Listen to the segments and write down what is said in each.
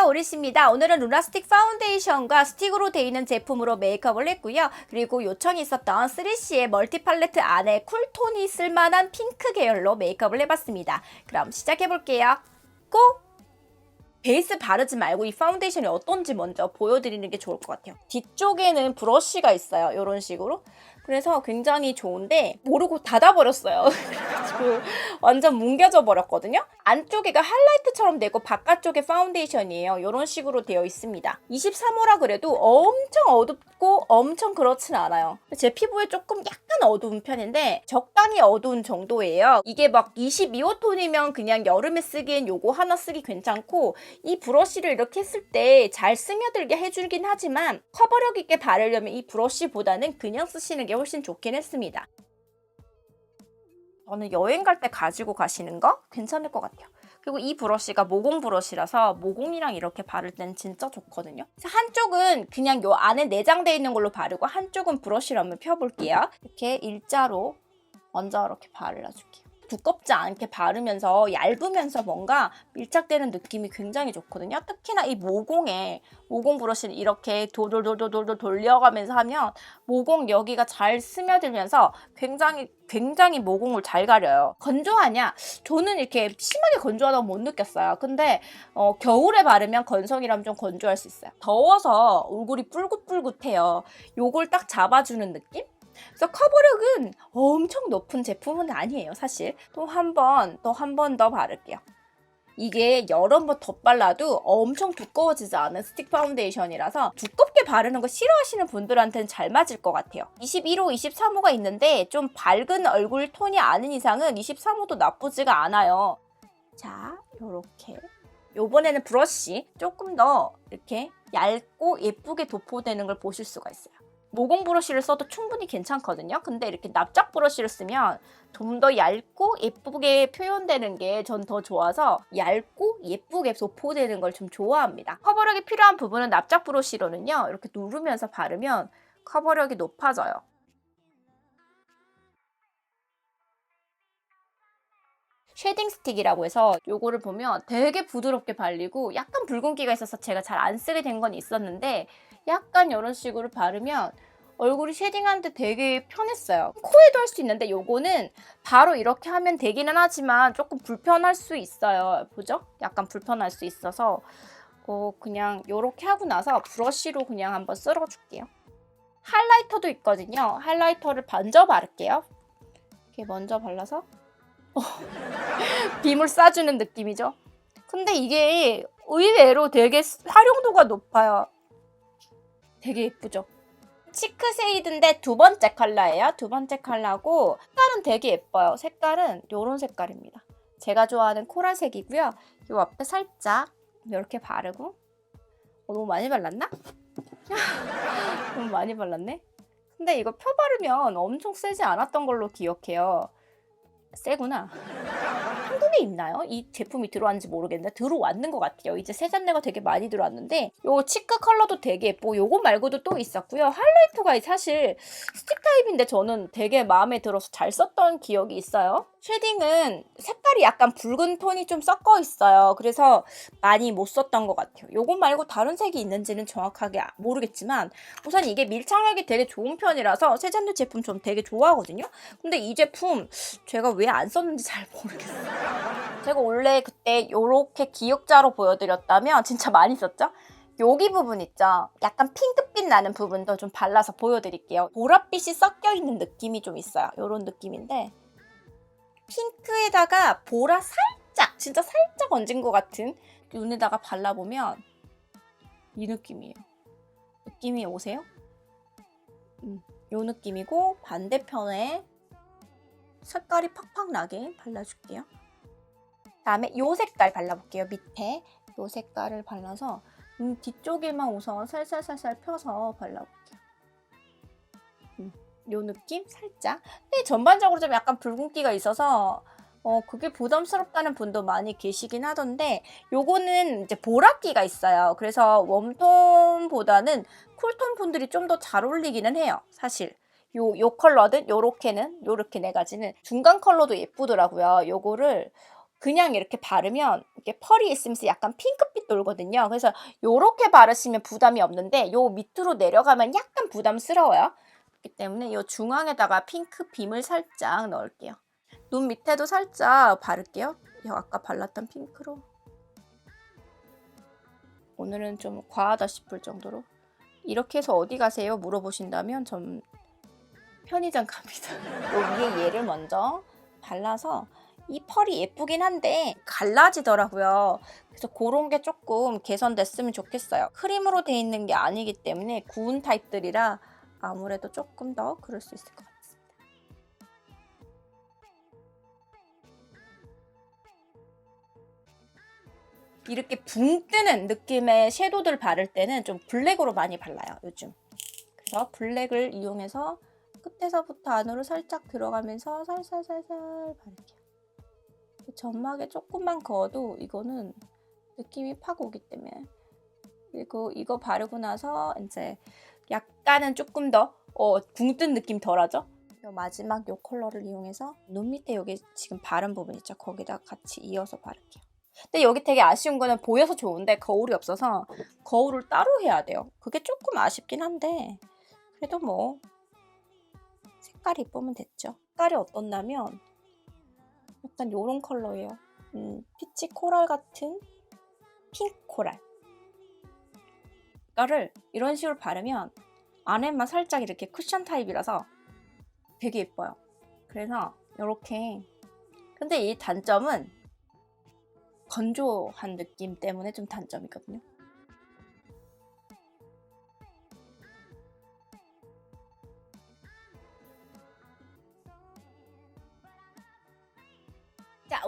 안녕하세요 오리씨입니다. 오늘은 루나스틱 파운데이션과 스틱으로 되어 있는 제품으로 메이크업을 했고요. 그리고 요청이 있었던 3CE의 멀티 팔레트 안에 쿨톤이 쓸만한 핑크 계열로 메이크업을 해봤습니다. 그럼 시작해볼게요. 고! 베이스 바르지 말고 이 파운데이션이 어떤지 먼저 보여드리는 게 좋을 것 같아요. 뒤쪽에는 브러쉬가 있어요. 이런 식으로 그래서 굉장히 좋은데 모르고 닫아버렸어요 완전 뭉개져 버렸거든요. 안쪽에가 하이라이트처럼 되고 바깥쪽에 파운데이션이에요. 이런 식으로 되어 있습니다. 23호라 그래도 엄청 어둡고 엄청 그렇진 않아요. 제 피부에 조금 약간 어두운 편인데 적당히 어두운 정도예요. 이게 막 22호 톤이면 그냥 여름에 쓰기엔 요거 하나 쓰기 괜찮고 이 브러쉬를 이렇게 했을 때 잘 스며들게 해주긴 하지만 커버력 있게 바르려면 이 브러쉬보다는 그냥 쓰시는 게 훨씬 좋긴 했습니다. 저는 여행 갈 때 가지고 가시는 거 괜찮을 것 같아요. 그리고 이 브러쉬가 모공 브러쉬라서 모공이랑 이렇게 바를 때는 진짜 좋거든요. 한쪽은 그냥 요 안에 내장되어 있는 걸로 바르고 한쪽은 브러쉬를 한번 펴볼게요. 이렇게 일자로 먼저 이렇게 발라줄게요. 두껍지 않게 바르면서 얇으면서 뭔가 밀착되는 느낌이 굉장히 좋거든요. 특히나 이 모공에 모공 브러쉬를 이렇게 돌돌돌돌돌 돌려가면서 하면 모공 여기가 잘 스며들면서 굉장히 굉장히 모공을 잘 가려요. 건조하냐? 저는 이렇게 심하게 건조하다고 못 느꼈어요. 근데 어, 겨울에 바르면 건성이라면 좀 건조할 수 있어요. 더워서 얼굴이 뿔긋뿔긋해요. 요걸 딱 잡아주는 느낌? 그래서 커버력은 엄청 높은 제품은 아니에요, 사실. 또 한 번, 또 한 번 더 바를게요. 이게 여러 번 덧발라도 엄청 두꺼워지지 않은 스틱 파운데이션이라서 두껍게 바르는 거 싫어하시는 분들한테는 잘 맞을 것 같아요. 21호, 23호가 있는데 좀 밝은 얼굴 톤이 아닌 이상은 23호도 나쁘지가 않아요. 자, 요렇게. 요번에는 브러쉬 조금 더 이렇게 얇고 예쁘게 도포되는 걸 보실 수가 있어요. 모공 브러쉬를 써도 충분히 괜찮거든요. 근데 이렇게 납작 브러쉬를 쓰면 좀 더 얇고 예쁘게 표현되는 게 전 더 좋아서 얇고 예쁘게 도포되는 걸 좀 좋아합니다. 커버력이 필요한 부분은 납작 브러쉬로는요. 이렇게 누르면서 바르면 커버력이 높아져요. 쉐딩 스틱이라고 해서 요거를 보면 되게 부드럽게 발리고 약간 붉은기가 있어서 제가 잘 안 쓰게 된 건 있었는데 약간 이런 식으로 바르면 얼굴이 쉐딩하는데 되게 편했어요. 코에도 할 수 있는데 요거는 바로 이렇게 하면 되기는 하지만 조금 불편할 수 있어요. 보죠? 약간 불편할 수 있어서 어, 그냥 이렇게 하고 나서 브러쉬로 그냥 한번 쓸어줄게요. 하이라이터도 있거든요. 하이라이터를 먼저 바를게요. 이렇게 먼저 발라서 어, 빔을 쏴주는 느낌이죠. 근데 이게 의외로 되게 활용도가 높아요. 되게 예쁘죠? 치크세이드인데 두 번째 컬러예요. 두 번째 컬러고 색깔은 되게 예뻐요. 색깔은 이런 색깔입니다. 제가 좋아하는 코랄색이고요. 이 앞에 살짝 이렇게 바르고 어, 너무 많이 발랐나? 너무 많이 발랐네? 근데 이거 펴 바르면 엄청 세지 않았던 걸로 기억해요. 세구나. 한국에 있나요? 이 제품이 들어왔는지 모르겠는데 들어왔는 것 같아요. 이제 세잔내가 되게 많이 들어왔는데 요 치크 컬러도 되게 예쁘고 요거 말고도 또 있었고요. 하이라이터가 사실 스틱 타입인데 저는 되게 마음에 들어서 잘 썼던 기억이 있어요. 쉐딩은 색깔이 약간 붉은 톤이 좀 섞어 있어요. 그래서 많이 못 썼던 것 같아요. 요거 말고 다른 색이 있는지는 정확하게 모르겠지만 우선 이게 밀착력이 되게 좋은 편이라서 세잔느 제품 좀 되게 좋아하거든요. 근데 이 제품 제가 왜 안 썼는지 잘 모르겠어요. 제가 원래 그때 요렇게 기역자로 보여드렸다면 진짜 많이 썼죠? 여기 부분 있죠? 약간 핑크빛 나는 부분도 좀 발라서 보여드릴게요. 보랏빛이 섞여 있는 느낌이 좀 있어요. 요런 느낌인데 핑크에다가 보라 살짝, 진짜 살짝 얹은 것 같은 눈에다가 발라보면 이 느낌이에요. 느낌이 오세요? 음, 요 느낌이고 반대편에 색깔이 팍팍 나게 발라줄게요. 다음에 요 색깔 발라볼게요. 밑에 요 색깔을 발라서 음, 뒤쪽에만 우선 살살살살 펴서 발라볼게요. 음, 요 느낌 살짝. 근데 전반적으로 좀 약간 붉은기가 있어서 어 그게 부담스럽다는 분도 많이 계시긴 하던데 요거는 이제 보랏기가 있어요. 그래서 웜톤보다는 쿨톤 분들이 좀 더 잘 어울리기는 해요. 사실. 요, 요 컬러든 요렇게는 요렇게 네 가지는 중간 컬러도 예쁘더라고요. 요거를 그냥 이렇게 바르면 이렇게 펄이 있으면서 약간 핑크빛 돌거든요. 그래서 요렇게 바르시면 부담이 없는데 요 밑으로 내려가면 약간 부담스러워요. 그렇기 때문에 요 중앙에다가 핑크 빔을 살짝 넣을게요. 눈 밑에도 살짝 바를게요. 요 아까 발랐던 핑크로. 오늘은 좀 과하다 싶을 정도로. 이렇게 해서 어디 가세요? 물어보신다면 전 편의점 갑니다. 요 위에 얘를 먼저 발라서 이 펄이 예쁘긴 한데 갈라지더라고요. 그래서 그런 게 조금 개선됐으면 좋겠어요. 크림으로 돼 있는 게 아니기 때문에 구운 타입들이라 아무래도 조금 더 그럴 수 있을 것 같습니다. 이렇게 붕 뜨는 느낌의 섀도우들 바를 때는 좀 블랙으로 많이 발라요, 요즘. 그래서 블랙을 이용해서 끝에서부터 안으로 살짝 들어가면서 살살살살 바를게요. 점막에 조금만 그어도 이거는 느낌이 팍 오기 때문에 그리고 이거 바르고 나서 이제 약간은 조금 더 어, 붕뜬 느낌 덜하죠? 요 마지막 요 컬러를 이용해서 눈 밑에 여기 지금 바른 부분 있죠? 거기다 같이 이어서 바를게요. 근데 여기 되게 아쉬운 거는 보여서 좋은데 거울이 없어서 거울을 따로 해야 돼요. 그게 조금 아쉽긴 한데 그래도 뭐 색깔이 이쁘면 됐죠. 색깔이 어떻냐면 약간 요런 컬러예요. 음, 피치 코랄 같은 핑크 코랄. 이거를 이런 식으로 바르면 안에만 살짝 이렇게 쿠션 타입이라서 되게 예뻐요. 그래서 이렇게 근데 이 단점은 건조한 느낌 때문에 좀 단점이거든요.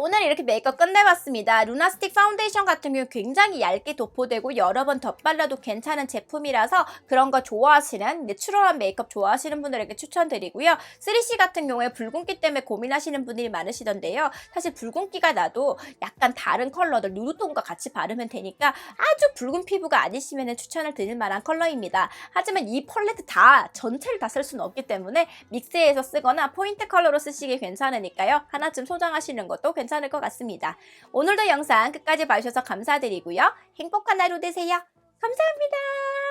오늘 이렇게 메이크업 끝내봤습니다. 루나스틱 파운데이션 같은 경우 굉장히 얇게 도포되고 여러 번 덧발라도 괜찮은 제품이라서 그런 거 좋아하시는 내추럴한 메이크업 좋아하시는 분들에게 추천드리고요. 3C 같은 경우에 붉은기 때문에 고민하시는 분들이 많으시던데요. 사실 붉은기가 나도 약간 다른 컬러들 누드톤과 같이 바르면 되니까 아주 붉은 피부가 아니시면 추천을 드릴 만한 컬러입니다. 하지만 이 펄레트 다 전체를 다 쓸 수는 없기 때문에 믹스해서 쓰거나 포인트 컬러로 쓰시기 괜찮으니까요. 하나쯤 소장하시는 것도 괜찮을 것 같습니다. 오늘도 영상 끝까지 봐주셔서 감사드리고요. 행복한 하루 되세요. 감사합니다.